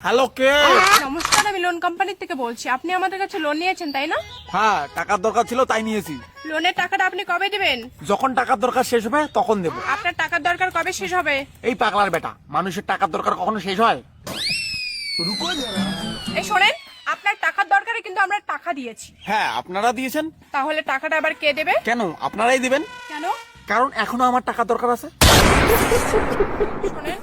Hello কে? নমস্কার আমি loan company থেকে বলছি। আপনি আমাদের কাছে লোন নিয়েছেন তাই না? হ্যাঁ টাকার দরকার ছিল তাই নিয়েছি। লোনের টাকাটা আপনি কবে দিবেন? যখন টাকার দরকার শেষ হবে তখন দেবো। আপনার টাকার দরকার কবে শেষ হবে? এই পাগলার বেটা মানুষের টাকার দরকার কখনো শেষ হয়? এই শোনেন আপনার টাকার দরকারে কিন্তু আমরা টাকা দিয়েছি। হ্যাঁ আপনারা দিয়েছেন। তাহলে টাকাটা আবার কে দেবে? কেন? আপনারাই দিবেন। কেন? কারণ এখনও আমার টাকার দরকার আছে। শোনেন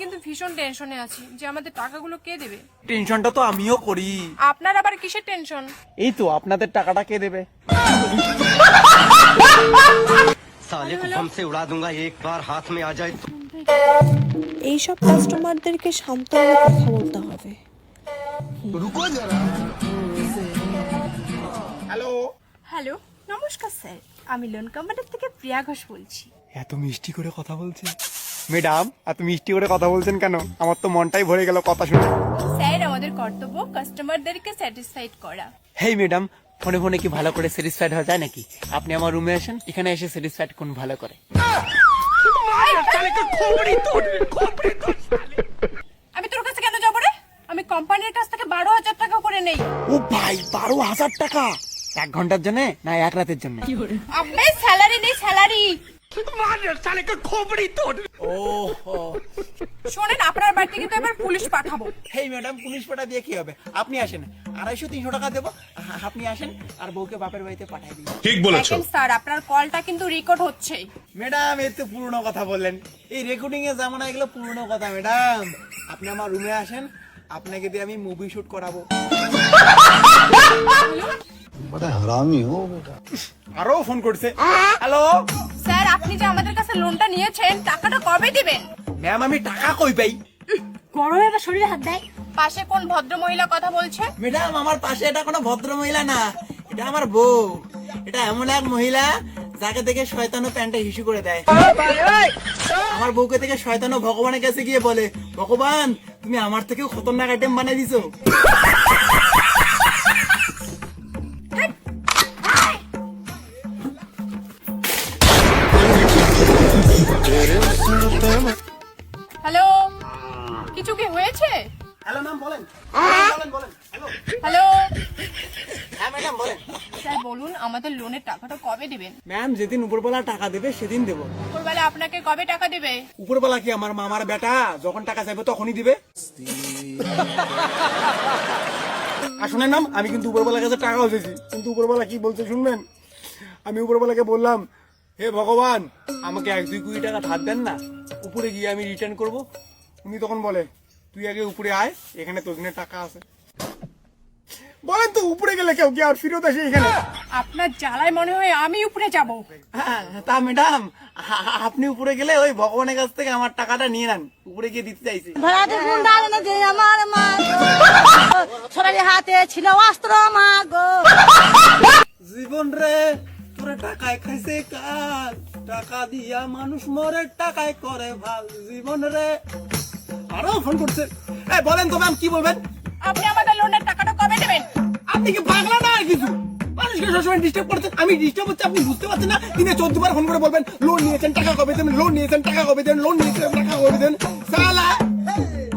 কিন্তু ভীষণ টেনশনে আছি যে আমাদের টাকাগুলো কে দেবে? টেনশনটা তো আমিও করি। আপনার আবার কিসের টেনশন এই তো আপনাদের টাকাটা কে দেবে? সালে কো হাম সে উড়া দুঙ্গা একবার হাত মে আ যায় এইসব কাস্টমারদেরকে শান্তভাবে কথা বলতে হবে। রুকো যারা হ্যালো হ্যালো নমস্কার স্যার। আমি লোন কোম্পানির থেকে প্রিয়া ঘোষ বলছি। এত মিষ্টি করে কথা বলছে। ম্যাডাম এত মিষ্টি করে কথা বলছেন কেন? আমার তো মনটাই ভরে গেল কথা শুনে। স্যার আমাদের কর্তব্য কাস্টমারদেরকে স্যাটিসফাইড করা। হেই ম্যাডাম ফোনে ফোনে কি ভালো করে স্যাটিসফাইড হওয়া যায় নাকি? আপনি আমার রুমে আসেন এখানে এসে স্যাটিসফাইড কোন ভালো করে। আমি তোর কাছে কেন যাব রে? আমি কোম্পানির কাছ থেকে বারো হাজার টাকা করে নেই। ও ভাই বারো হাজার টাকা? এক ঘণ্টার জন্য না এক রাতের জন্য? আবে স্যালারি নেই স্যালারি। মানের সালে খোপড়ি তোর। ও শোনেন আপনার বাড়িতে কিন্তু এবার পুলিশ পাঠাবো। হেই ম্যাডাম পুলিশ পাঠা দিয়ে কি হবে? আপনি আসেন। আড়াইশো তিনশো টাকা দেবো। আপনি আসেন আর বউকে বাপের বাড়িতে পাঠাই দিন। ঠিক বলেছ। স্যার আপনার কলটা কিন্তু রেকর্ড হচ্ছে ম্যাডাম এর তো পুরনো কথা বললেন। এই রেকর্ডিং এর জামানা এগুলো পুরনো কথা ম্যাডাম। আপনি আমার রুমে আসেন আপনাকে দিয়ে আমি মুভি শুট করাবো। বড় হারামি হো বেটা আরও ফোন করছে। হ্যালো স্যার আপনি যে আমাদের কাছে লোনটা নিয়েছেন টাকাটা কবে দিবেন? ম্যাম আমি টাকা কই পাই? গরমে আবার শরীরে হাত দেয়। পাশে কোন ভদ্র মহিলা কথা বলছে? ম্যাডাম আমার পাশে এটা কোনো ভদ্র মহিলা না এটা আমার বউ। এটা এমন এক মহিলা যাকে দেখে শয়তানো প্যান্টে হিসু করে দেয়। আমার বউকে থেকে শয়তানো ভগবানের কাছে গিয়ে বলে ভগবান তুমি আমার থেকেও খতরনাক আইটেম বানিয়ে দিছো। কিছু কি হয়েছে? হ্যালো ম্যাম বলেন। বলেন বলেন। হ্যালো। হ্যালো। হ্যাঁ ম্যাডাম বলেন। স্যার বলুন আমাদের লোনের টাকাটা কবে দিবেন? ম্যাম যেদিন উপরবেলা টাকা দেবে সেদিন দেবো। ভোরবেলা আপনাকে কবে টাকা দেবে? উপরবেলা কি আমার মামার বেটা? যখন টাকা চাইবে তখনই দিবে। শুনেন নাম আমি কিন্তু উপরবেলার কাছে টাকা উঠেছি। কিন্তু উপরবেলা কি বলছে শুনবেন? আমি উপরবেলাকে বললাম হে ভগবান আমাকে এক দুই কোটি টাকা ধার দেন না। উপরে গিয়ে আমি রিটার্ন করব। উনি তখন বলে তুই আগে উপরে আয় এখানে তোর জন্য টাকা আছে। বলেন তো উপরে গেলে কেউ কি আর ফিরত আসে এখানে? আপনার জ্বালায় মনে হয় আমি উপরে যাব। হ্যাঁ তা ম্যাডাম আপনি উপরে গেলে ওই ভগবানের কাছ থেকে আমার টাকাটা নিয়ে নেন উপরে গিয়ে দিতে চাইছি। আমার মা ছোড়ালি হাতে ছিল অস্ত্র মা গো। জীবন রে তোরে টাকায় খাইছে কাল টাকা দিয়া মানুষ মরে টাকায় করে ভালো। জীবন রে। আরও ফোন করছে। এই বলেন তো ম্যাম কি বলবেন? আপনি আমাদের লোনের টাকাটা কবে দেবেন? আপনি কি পাগলা না আর কিছু? মানুষকে সবসময় ডিস্টার্ব করছেন। আমি ডিস্টার্ব হচ্ছে আপনি বুঝতে পারছেন না? দিনে চোদ্দ বার ফোন করে বলবেন লোন নিয়েছেন টাকা কবে দেবেন? লোন নিয়েছেন টাকা কবে দেবেন? লোন নিয়েছেন টাকা কবে দেবেন? সালা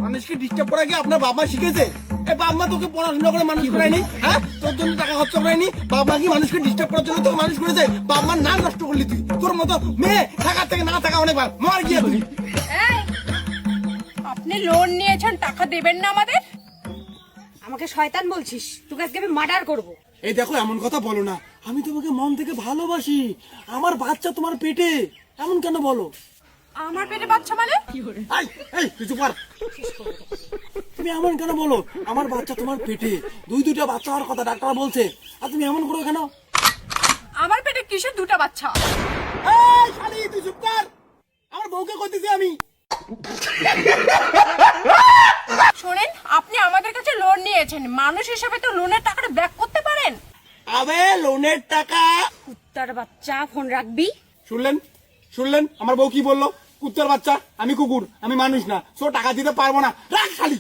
মানুষকে ডিস্টার্ব করা কি আপনার বাবা শিখেছে। এ বাবা তোকে পড়াশোনা করে মানুষ করায়নি? হ্যাঁ? তোর জন্য টাকা খরচ করায়নি? বাবা কি মানুষকে ডিস্টার্ব করার জন্য তোকে মানুষ করেছে? বাবার নাম নষ্ট করলি তুই। তোর মতো মেয়ে থাকার থেকে না থাকা অনেক ভালো মার গিয়ে তুই। আপনি লোন নিয়েছেন টাকা দেবেন না আমাদের? আমাকে শয়তান বলছিস তোকে আজকে আমি মার্ডার করব। এই দেখো এমন কথা বলো না। আমি তোমাকে মন থেকে ভালোবাসি। আমার বাচ্চা তোমার পেটে এমন কেন বলো? আমার পেটে বাচ্চা মানে? এই, এই, কিছু কর। তুমি এমন কেন বলো? আমার বাচ্চা তোমার পেটে। দুই দুইটা বাচ্চা হওয়ার কথা ডাক্তার বলছে। আর তুমি এমন করো কেন? আমার পেটে কিসের দুটো বাচ্চা? এই, শালি, তুই চুপ কর। আমার বউকে কইতেছি আমি। শোনেন আপনি আমাদের কাছে লোন নিয়েছেন। মানুষ হিসেবে তো লোনের টাকাটা ব্যাক করতে পারেন। আবে লোনের টাকা? কুত্তার বাচ্চা ফোন রাখবি? শুনলেন? শুনলেন? আমার বউ কি বলল? কুত্তার বাচ্চা আমি কুকুর আমি মানুষ না। সো টাকা দিতে পারব না। রাখ শালি